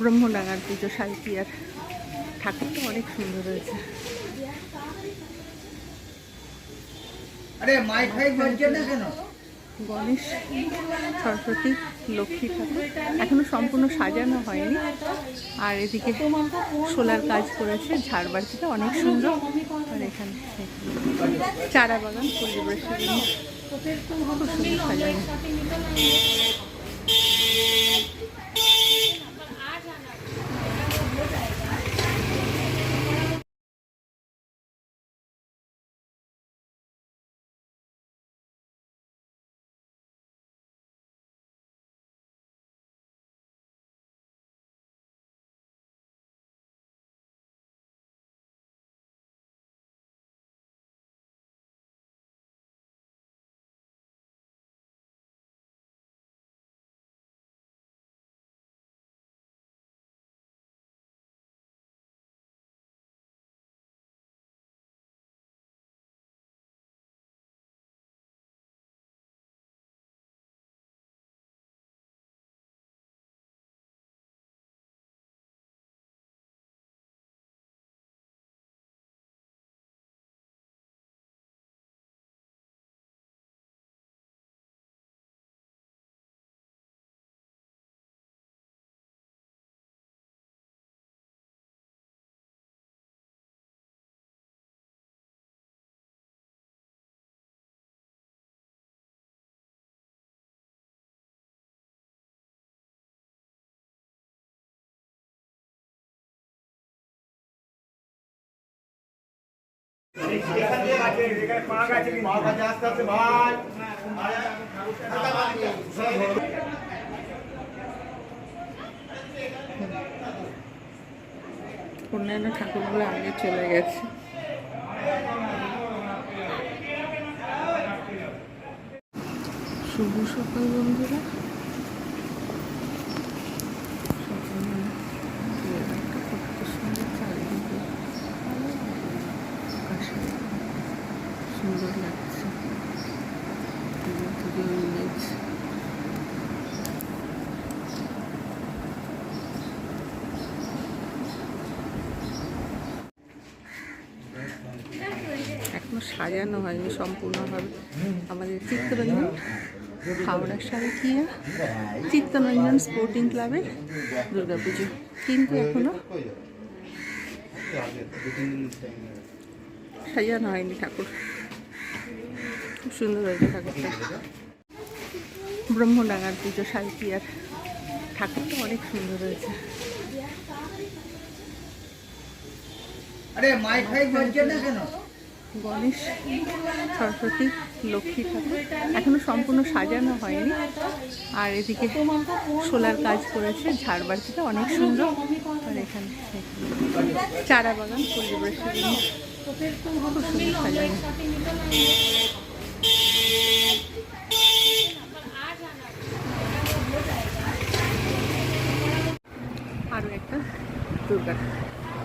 ব্রহ্মডাঙ্গার পুজো সালকিয়ার ঠাকুরটা অনেক সুন্দর হয়েছে। গণেশ সরস্বতী লক্ষ্মী ঠাকুর এখনও সম্পূর্ণ সাজানো হয়নি। আর এদিকে সোলার কাজ করেছে ঝাড়বাড়িটা অনেক সুন্দর। আর এখানে চারা বাগান পরিবেশের জন্য। খুব সুন্দর সাজানো। অন্যান্য ঠাকুরগুলো আগে চলে গেছে। শুভ সকাল বন্ধুরা। সুন্দর লাগছে এখনও সাজানো হয়নি সম্পূর্ণভাবে আমাদের চিত্তরঞ্জন হাওড়ার সারেকিয়া চিত্তরঞ্জন স্পোর্টিং ক্লাবের দুর্গাপুজো কিন্তু এখনও সাজানো হয়নি ঠাকুর খুব সুন্দর হয়েছে ঠাকুরটা। ব্রহ্মডাঙ্গার পুজো সালকিয়ার ঠাকুরটা অনেক সুন্দর হয়েছে। গণেশ সরস্বতী লক্ষ্মী ঠাকুর। এখনও সম্পূর্ণ সাজানো হয়নি। আর এদিকে সোলার কাজ করেছে ঝাড়বাড়িটা অনেক সুন্দর। আর এখানে চারা বাগান পরিবেশের জন্য খুব সুন্দর সাজানো। আরও একটা দুর্গা।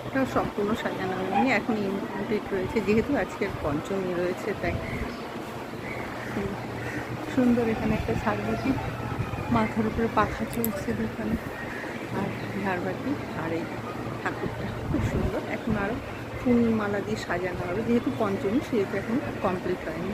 ওটাও সম্পূর্ণ সাজানো হয়নি এখন ইনকমপ্লিট রয়েছে, যেহেতু আজকের পঞ্চমী রয়েছে, তাই। সুন্দর এখানে একটা ঝাড়বাতি মাথার উপরে পাখা চলছে দোকানে, আর ঝাড়বাতি আর এই ঠাকুরটা, খুব সুন্দর। এখন আরও ফুল মালা দিয়ে সাজানো হবে, যেহেতু পঞ্চমী, সেহেতু এখন কমপ্লিট হয়নি।